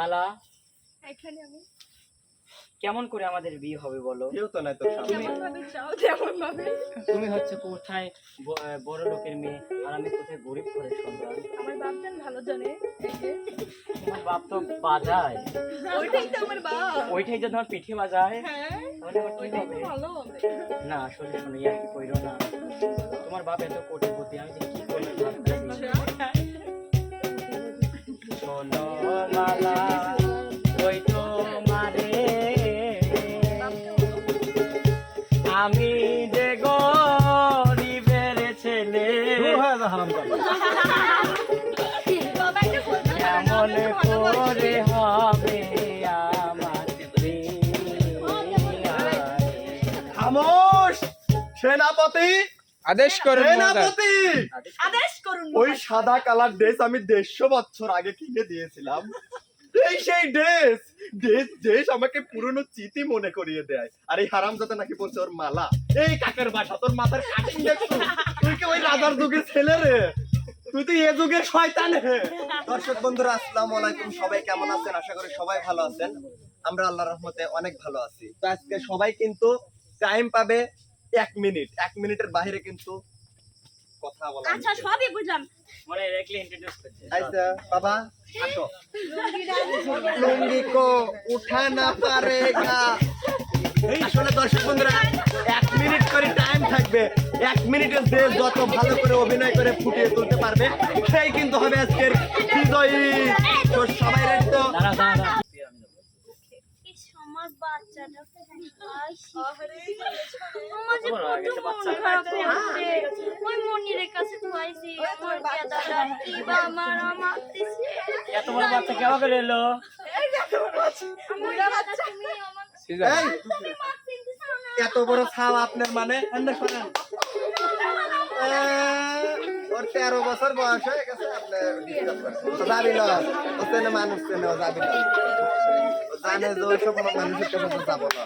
মালা? এখানে আমি। কেমন করে আমাদের বিয়ে হবে বলো? কেউ তো নাই ভাবে তুমি হচ্ছে কোথায় বড় লোকের মেয়ে আর আমি কোথায় গরিব ঘরের সন্তান? আমার বাপ জান ভালো জানে তোমার বাপ তো বাজায়। ওইটাই তো আমার বাপ। ওইটাই যদি আমার পিঠে বাজায়? হ্যাঁ। তো না আসলে শোনো ইয়ার কি কইরো না। তোমার বাপ এত কোটিপতি আমি কি করব আমি যে গরিবের ছেলে। কেমন করে হবে আমার খামোশ সেনাপতি। আদেশ করুন সেনাপতি। ওই সাদা কালার ড্রেস আমি দেড়শো বছর আগে কিনে দিয়েছিলাম। এই সেই ড্রেস ড্রেস ড্রেস আমাকে পুরনো চিঠি মনে করিয়ে দেয়। আর এই হারাম যাতে নাকি বলছে ওর মালা। এই কাকের বাসা তোর মাথার কাটিং দেখছ? তুই কি ওই রাজার যুগের ছেলে রে? তুই তো এ যুগের শয়তান হে। দর্শক বন্ধুরা আসসালামু আলাইকুম। সবাই কেমন আছেন? আশা করি সবাই ভালো আছেন। আমরা আল্লাহর রহমতে অনেক ভালো আছি। তো আজকে সবাই কিন্তু টাইম পাবে এক মিনিট এক মিনিটের বাইরে কিন্তু কথা বলা আচ্ছা সবই বুঝলাম। মনে রেখলে ইন্ট্রোডিউস করছে আচ্ছা বাবা আসো। লুঙ্গি কো উঠা না পারেগা। আসলে দর্শক বন্ধুরা এক মিনিট করে টাইম থাকবে। এক মিনিটের যত ভালো করে অভিনয় করে ফুটিয়ে তুলতে পারবে সেই কিন্তু হবে আজকের বিজয়ী। তো সবাই তো? আমার বাচ্চাটা আইসি। আমার যে তোমার হয়ে গেছে মন বাচ্চা। খারাপ করছে। ওই মনিরের কাছে তো আমার দাদাটা কি বা আমার মারতেছে। এত বড় বাচ্চা কেমন করে এলো। এত বড় ছাও আপনার মানে? ওর তেরো বছর বয়স হয়ে গেছে আপনার disturb করছে। ও যাবি না ও চেনে মানুষ চেনে ও যাবি না জানে যে ওইসব মানুষের কাছে যাব না।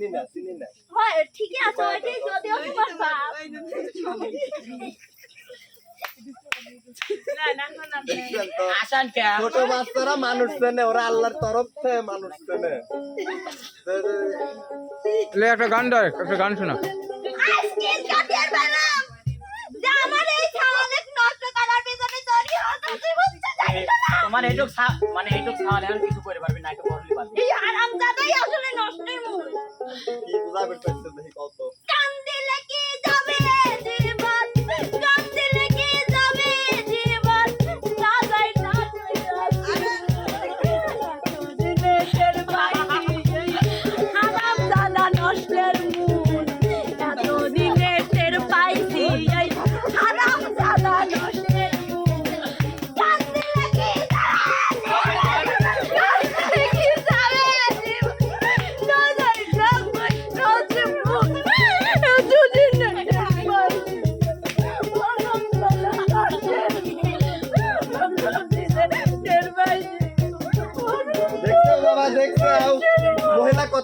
চিনি না চিনি না। হয়, ঠিকই আছে, ওইটাই যদিও তোমার বাপ। দেখছেন তো? আসান কে ছোট বাচ্চারা মানুষ চেনে ওরা আল্লাহর তরফ থেকে মানুষ চেনে। একটা গান দাও একটা গান শোনা। তোমার এইটুক মানে এইটুক খাওয়ালে আর কিছু করে পারবি না একটু হারামজাদাই আসলে নষ্টের মূল। কি বুঝাবে করছে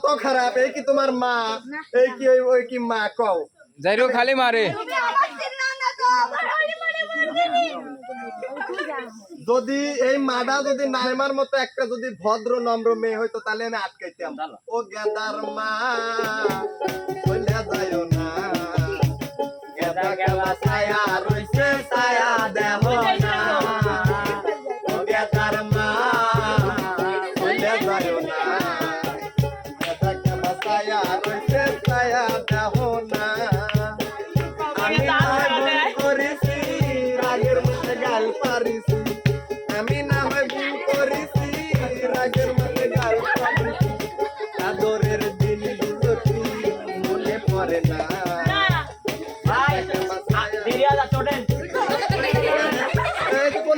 মহিলা খারাপ এই কি তোমার মা? এই কি ওই কি মা কও? যাইরো খালি মারে। যদি এই মাডা যদি নাইমার মতো একটা যদি ভদ্র নম্র মেয়ে হইতো তাহলে আমি আটকাইতাম। ও গেদার মা বলে যাইও না। গেদা গেলা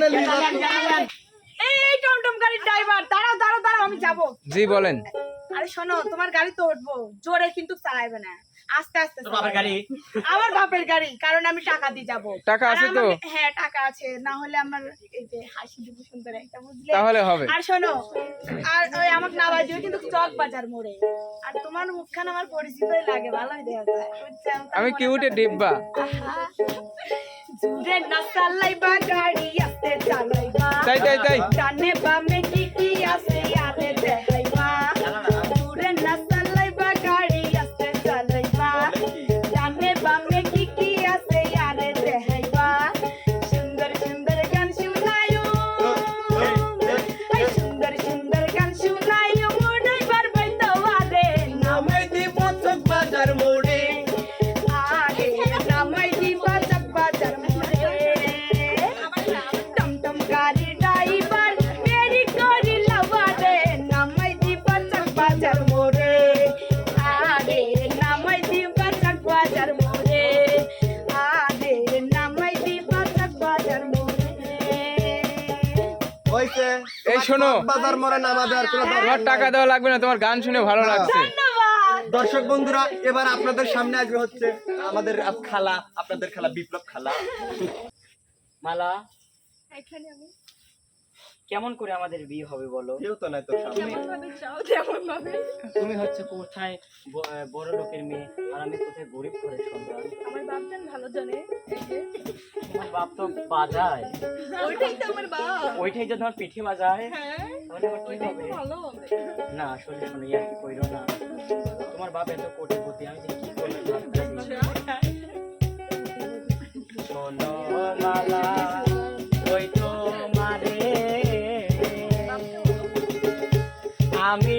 এই কোনে লিজা এই টমটম গাড়ির ড্রাইভার দাঁড়াও দাঁড়াও দাঁড়াও আমি যাব। জি বলেন। আরে শোনো তোমার গাড়ি তো উঠবো জোরে কিন্তু চালাইবে না। আস্তে আস্তে বাবার গাড়ি? আমার বাপের গাড়ি কারণ আমি টাকা দিয়ে যাব। টাকা আর আছে তো? হ্যাঁ টাকা আছে না হলে আমার এই যে হাসি দিব সুন্দর একটা বুঝলে? তাহলে হবে। আর শোনো আর ওই আমাকে না বাজিও কিন্তু চক বাজার মোড়ে। আর তোমার মুখখান আমার পরিচিতই লাগে ভালোই দেখা যায় আমি কিউটে ডিব্বা। আহা, জুড়ে না চালাইবা গাড়ি আস্তে চালাইবা তাই তাই তাই ডানে বামে কি কি আছে আরে দেখাইবা শোনো। বাজার মরে নামা দেওয়ার কোনো তোমার টাকা দেওয়া লাগবে না তোমার গান শুনে ভালো লাগছে। দর্শক বন্ধুরা এবার আপনাদের সামনে আসবে হচ্ছে আমাদের খালা আপনাদের খালা বিপ্লব খালা। মালা। এখানে আমি কেমন করে আমাদের বিয়ে হবে বলো? কেউ তো নাই চাও তেমন ভাবে তুমি হচ্ছে কোথায় বড় লোকের মেয়ে আর আমি কোথায় গরিব ঘরের সন্তান? আমার বাপজান ভালো জানে তোমার বাপ তো বাজায়। ওইটাই তো আমার বাপ। ওইটাই যদি আমার পিঠে বাজায়? হ্যাঁ। ওইটাই তো ভালো হবে। না আসলে শোনো ইয়ার কি কইরো না। তোমার বাপ এত কোটিপতি আমি কি করবে ভাবতেছি শোনো মালা আমি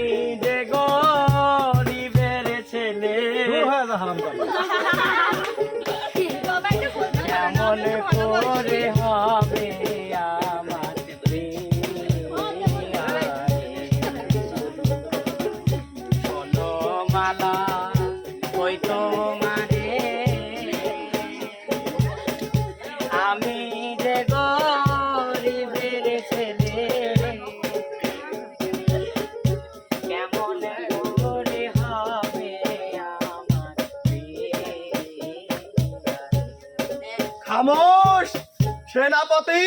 সেনাপতি।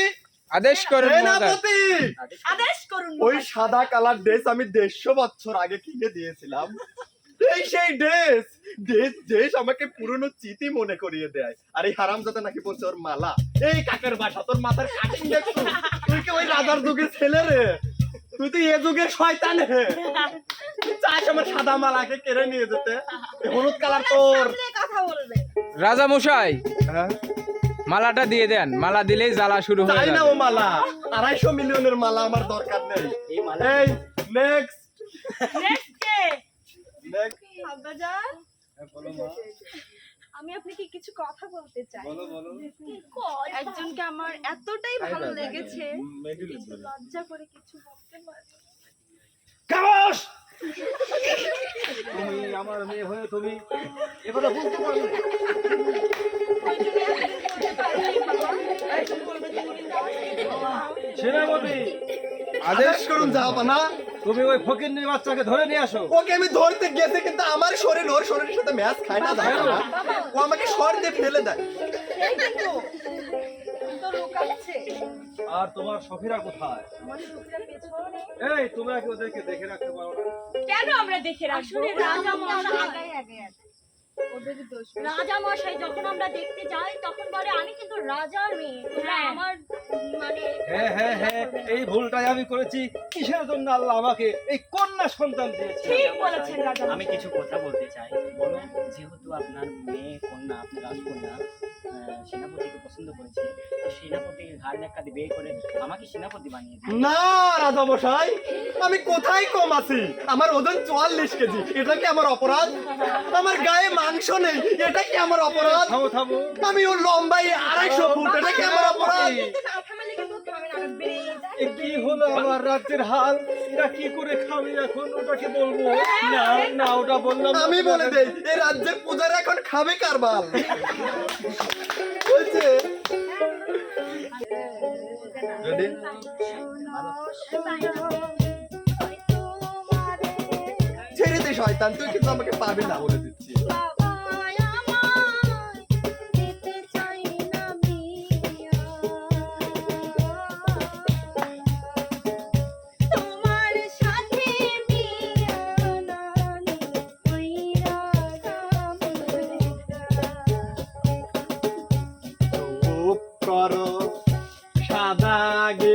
আদেশ করুন সেনাপতি। আদেশ করুন ওই সাদা কালার ড্রেস আমি দেড়শো বছর আগে কিনে দিয়েছিলাম। এই সেই ড্রেস। ড্রেস ড্রেস আমাকে পুরনো চিঠি মনে করিয়ে দেয়। আর এই হারাম যাতে নাকি বলছে ওর মালা। এই কাকের বাসা তোর মাথার কাটিং দেখছ? তুই কি ওই রাজার যুগের ছেলে রে? তুই তো এ যুগের শয়তান হে। তুই চাস আমার সাদা মালাকে কেড়ে নিয়ে যেতে? হলুদ কালার তোর। কথা বলবে। রাজা মশাই হ্যাঁ? মালাটা দিয়ে দেন। মালা দিলেই জ্বালা শুরু হয়ে চাই না ও মালা? আড়াইশো মিলিয়নের মালা আমার দরকার নেই। এই নেক্সট নেক্সট কে? নেক্সট আব্বাজান? আমি আপনাকে কিছু কথা বলতে চাই। একজনকে আমার এতটাই ভালো লেগেছে লজ্জা করে কিছু বলতে পারি তুমি আমার মেয়ে হয়ে তুমি এবারে বলতে পারবে সেনাপতি আদেশ করুন যাও না? তুমি ওই ফকির বাচ্চাকে ধরে নিয়ে আসো। ওকে আমি ধরতে গেছি কিন্তু আমার শরীর ওর শরীরের সাথে ম্যাচ খায় না দেখো ও আমাকে শর দিয়ে ফেলে দেয়। আর তোমার সখীরা কোথায়? এই তোমরা কি ওদেরকে দেখে রাখতে পারো না? কেন আমরা দেখে রাখব? রাজা মশাই আগে আগে রাজা মশাই যখন আমরা দেখতে যাই তখন বলে আমি কিন্তু রাজার মেয়ে তোমরা হ্যাঁ। আমার মানে হ্যাঁ হ্যাঁ হ্যাঁ এই ভুলটাই আমি করেছি। কিসের জন্য আল্লাহ আমাকে এই কন্যা সন্তান দিয়েছে। ঠিক বলেছেন রাজা আমি কিছু কথা বলতে চাই। বলো যেহেতু আপনার মেয়ে কন্যা আপনার রাজকন্যা সেনাপতিকে পছন্দ করেছে তো সেনাপতিকে ঘাড় ধাক্কা দিয়ে বিয়ে করে আমাকে সেনাপতি বানিয়ে না রাজা মশাই আমি কোথায় কম আছি? আমার ওজন চুয়াল্লিশ কেজি এটা কি আমার অপরাধ? আমার গায়ে মাংস নেই এটা কি আমার অপরাধ? থামো থামো। আমি ওর লম্বাই আড়াইশো ফুট এটা কি আমার অপরাধ? কি হলো আমার রাজ্যের হাল? এরা কি করে খাবে এখন? ওটাকে বলব। না না ওটা বললাম আমি বলে দেই এই রাজ্যের পূজারা এখন খাবে কারবাল বলছে? ছেড়ে দে শয়তান তুই কিন্তু আমাকে পাবে না। বলে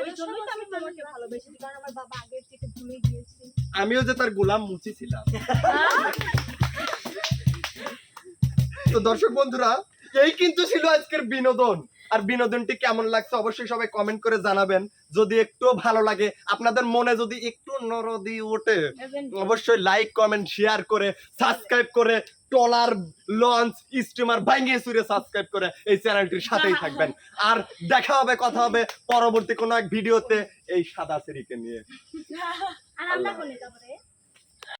ওই জন্যই তো আমি তোমাকে ভালোবেসেছি কারণ আমার বাবা আগের থেকে ভুলে গিয়েছে। আমিও যে তার গোলাম মুচি ছিলাম। তো দর্শক বন্ধুরা এই কিন্তু ছিল আজকের বিনোদন। আর বিনোদনটি কেমন লাগছে অবশ্যই সবাই কমেন্ট করে জানাবেন। যদি একটু ভালো লাগে আপনাদের মনে যদি একটু নরদি ওঠে অবশ্যই লাইক কমেন্ট শেয়ার করে সাবস্ক্রাইব করে টলার লঞ্চ স্টিমার ভাঙিয়ে সুরে সাবস্ক্রাইব করে এই চ্যানেলটির সাথেই থাকবেন। আর দেখা হবে কথা হবে পরবর্তী কোনো এক ভিডিওতে এই সাদা সেরিকে নিয়ে।